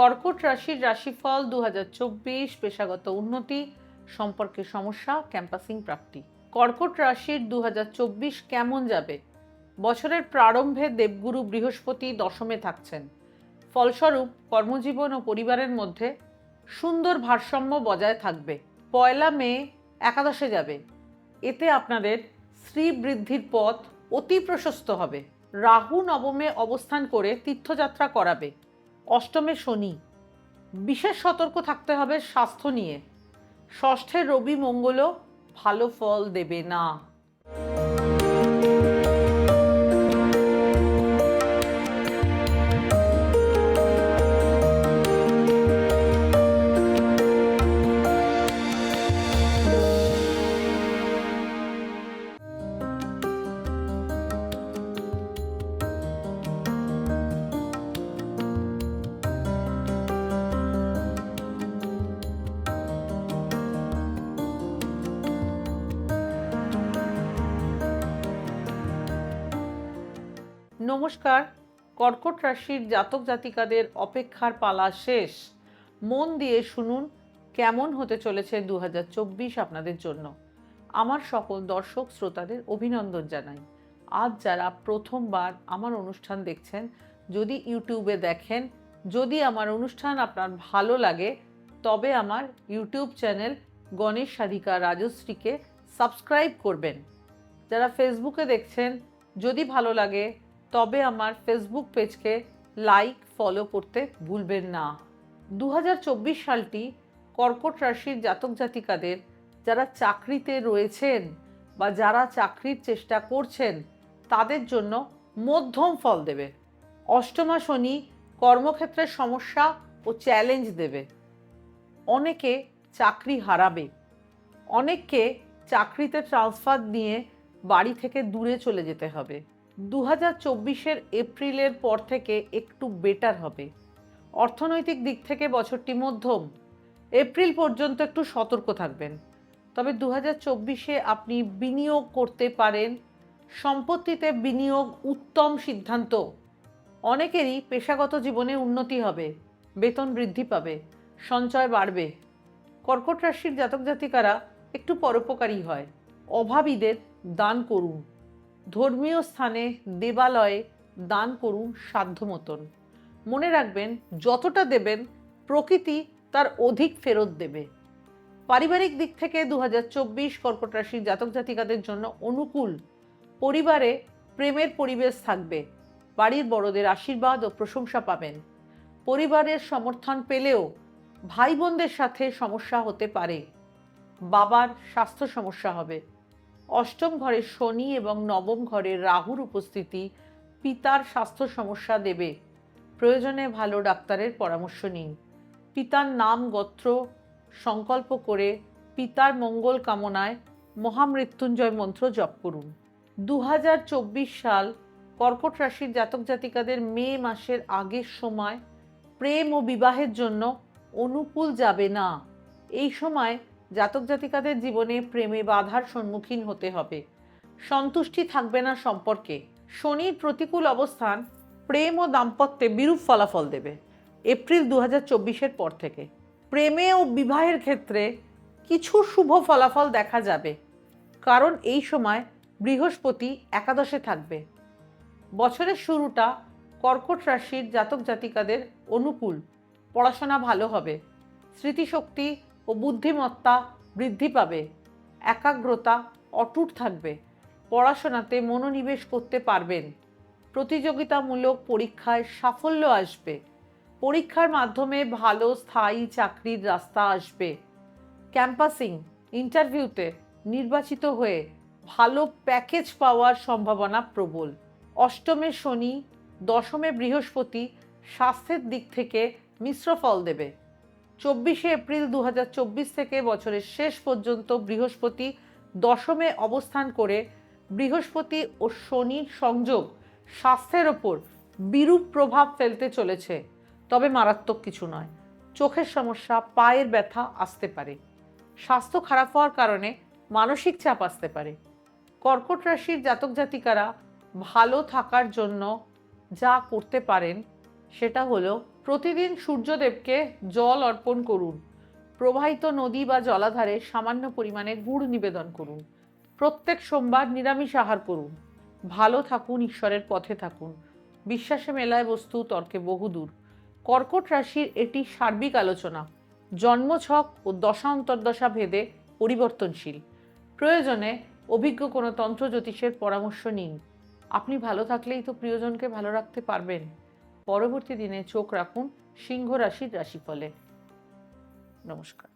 কর্কট রাশির রাশিফল দু হাজার চব্বিশ, পেশাগত উন্নতি, সম্পর্কে সমস্যা, ক্যাম্পাসিং প্রাপ্তি। কর্কট রাশির দু হাজার চব্বিশ কেমন যাবে? বছরের প্রারম্ভে দেবগুরু বৃহস্পতি দশমে থাকছেন। ফলস্বরূপ, কর্মজীবন ও পরিবারের মধ্যে সুন্দর ভারসাম্য বজায় থাকবে। পয়লা মে একাদশে যাবে। এতে আপনাদের শ্রী বৃদ্ধির পথ অতি প্রশস্ত হবে। রাহু নবমে অবস্থান করে তীর্থযাত্রা করাবে। অষ্টমে শনি। বিশেষ সতর্ক থাকতে হবে স্বাস্থ্য নিয়ে। ষষ্ঠে রবি মঙ্গলও ভালো ফল দেবে না। নমস্কার। কর্কট রাশির জাতক জাতিকাদের অপেক্ষার পালা শেষ। মন দিয়ে শুনুন, কেমন হতে চলেছে দু হাজার চব্বিশ আপনাদের জন্য। আমার সকল দর্শক শ্রোতাদের অভিনন্দন জানাই। আজ যারা প্রথমবার আমার অনুষ্ঠান দেখছেন, যদি ইউটিউবে দেখেন, যদি আমার অনুষ্ঠান আপনার ভালো লাগে, তবে আমার ইউটিউব চ্যানেল গণেশ সাধিকা রাজশ্রীকে সাবস্ক্রাইব করবেন। যারা ফেসবুকে দেখছেন, যদি ভালো লাগে তবে আমার ফেসবুক পেজকে লাইক ফলো করতে ভুলবেন না। দু হাজার চব্বিশ সালটি কর্কট রাশির জাতক জাতিকাদের যারা চাকরিতে রয়েছেন বা যারা চাকরির চেষ্টা করছেন, তাদের জন্য মধ্যম ফল দেবে। অষ্টমা শনি কর্মক্ষেত্রের সমস্যা ও চ্যালেঞ্জ দেবে। অনেকে চাকরি হারাবে। অনেককে চাকরিতে ট্রান্সফার নিয়ে বাড়ি থেকে দূরে চলে যেতে হবে। দু হাজার চব্বিশের এপ্রিলের পর থেকে একটু বেটার হবে। অর্থনৈতিক দিক থেকে বছরটি মধ্যম। এপ্রিল পর্যন্ত একটু সতর্ক থাকবেন। তবে দু হাজার চব্বিশে আপনি বিনিয়োগ করতে পারেন। সম্পত্তিতে বিনিয়োগ উত্তম সিদ্ধান্ত। অনেকেরই পেশাগত জীবনে উন্নতি হবে, বেতন বৃদ্ধি পাবে, সঞ্চয় বাড়বে। কর্কট রাশির জাতক জাতিকারা একটু পরোপকারী হয়। অভাবীদের দান করুন। ধর্মীয় স্থানে দেবালয়ে দান করুন সাধ্য মতন মনে রাখবেন, যতটা দেবেন, প্রকৃতি তার অধিক ফেরত দেবে। পারিবারিক দিক থেকে দু হাজার চব্বিশ কর্কট রাশির জাতক জাতিকাদের জন্য অনুকূল। পরিবারে প্রেমের পরিবেশ থাকবে, বাড়ির বড়দের আশীর্বাদ ও প্রশংসা পাবেন। পরিবারের সমর্থন পেলেও ভাই বোনদের সাথে সমস্যা হতে পারে। বাবার স্বাস্থ্য সমস্যা হবে। অষ্টম ঘরে শনি এবং নবম ঘরে রাহুর উপস্থিতি পিতার স্বাস্থ্য সমস্যা দেবে। প্রয়োজনে ভালো ডাক্তারের পরামর্শ নিন। পিতার নাম, গোত্র, সংকল্প করে পিতার মঙ্গল কামনায় মহামৃত্যুঞ্জয় মন্ত্র জপ করুন। দু হাজার চব্বিশ সাল কর্কট রাশির জাতক জাতিকাদের মে মাসের আগের সময় প্রেম ও বিবাহের জন্য অনুকূল যাবে না। এই সময় জাতক জাতিকাদের জীবনে প্রেমে বাধার সম্মুখীন হতে হবে। সন্তুষ্টি থাকবে না সম্পর্কে। শনির প্রতিকূল অবস্থান প্রেম ও দাম্পত্যে বিরূপ ফলাফল দেবে। এপ্রিল দু হাজার পর থেকে। প্রেমে ও বিবাহের ক্ষেত্রে কিছু শুভ ফলাফল দেখা যাবে। কারণ এই সময় বৃহস্পতি একাদশে থাকবে। বছরের শুরুটা কর্কট রাশির জাতক জাতিকাদের অনুকূল। পড়াশোনা ভালো হবে। স্মৃতিশক্তি ও বুদ্ধিমত্তা বৃদ্ধি পাবে, একাগ্রতা অটুট থাকবে, পড়াশোনাতে মনোনিবেশ করতে পারবেন, প্রতিযোগিতামূলক পরীক্ষায় সাফল্য আসবে, পরীক্ষার মাধ্যমে ভালো স্থায়ী চাকরির রাস্তা আসবে, ক্যাম্পাসিং, ইন্টারভিউতে নির্বাচিত হয়ে ভালো প্যাকেজ পাওয়ার সম্ভাবনা প্রবল। অষ্টমে শনি, দশমে বৃহস্পতি স্বাস্থ্যের দিক থেকে মিশ্র ফল দেবে। চব্বিশে এপ্রিল দু হাজার চব্বিশ থেকে বছরের শেষ পর্যন্ত বৃহস্পতি দশমে অবস্থান করে বৃহস্পতি ও শনি সংযোগ স্বাস্থ্যের ওপর বিরূপ প্রভাব ফেলতে চলেছে। তবে মারাত্মক কিছু নয়, চোখের সমস্যা, পায়ের ব্যথা আসতে পারে। স্বাস্থ্য খারাপ হওয়ার কারণে মানসিক চাপ আসতে পারে। কর্কট রাশির জাতক জাতিকারা ভালো থাকার জন্য যা করতে পারেন সেটা হলো প্রতিদিন সূর্যদেবকে জল অর্পণ করুন। প্রবাহিত নদী বা জলাধারে সামান্য পরিমাণে গুড় নিবেদন করুন। প্রত্যেক সোমবার নিরামিষ আহার করুন। ভালো থাকুন, ঈশ্বরের পথে থাকুন। বিশ্বাসে মেলায় বস্তু তর্কে বহুদূর। কর্কট রাশির এটি সার্বিক আলোচনা। জন্মছক ও দশা অন্তর্দশা ভেদে পরিবর্তনশীল। প্রয়োজনে অভিজ্ঞ কোনো তন্ত্র জ্যোতিষের পরামর্শ নিন। আপনি ভালো থাকলেই তো প্রিয়জনকে ভালো রাখতে পারবেন। পরবর্তী দিনে চোখ রাখুন সিংহ রাশির রাশিফলে। নমস্কার।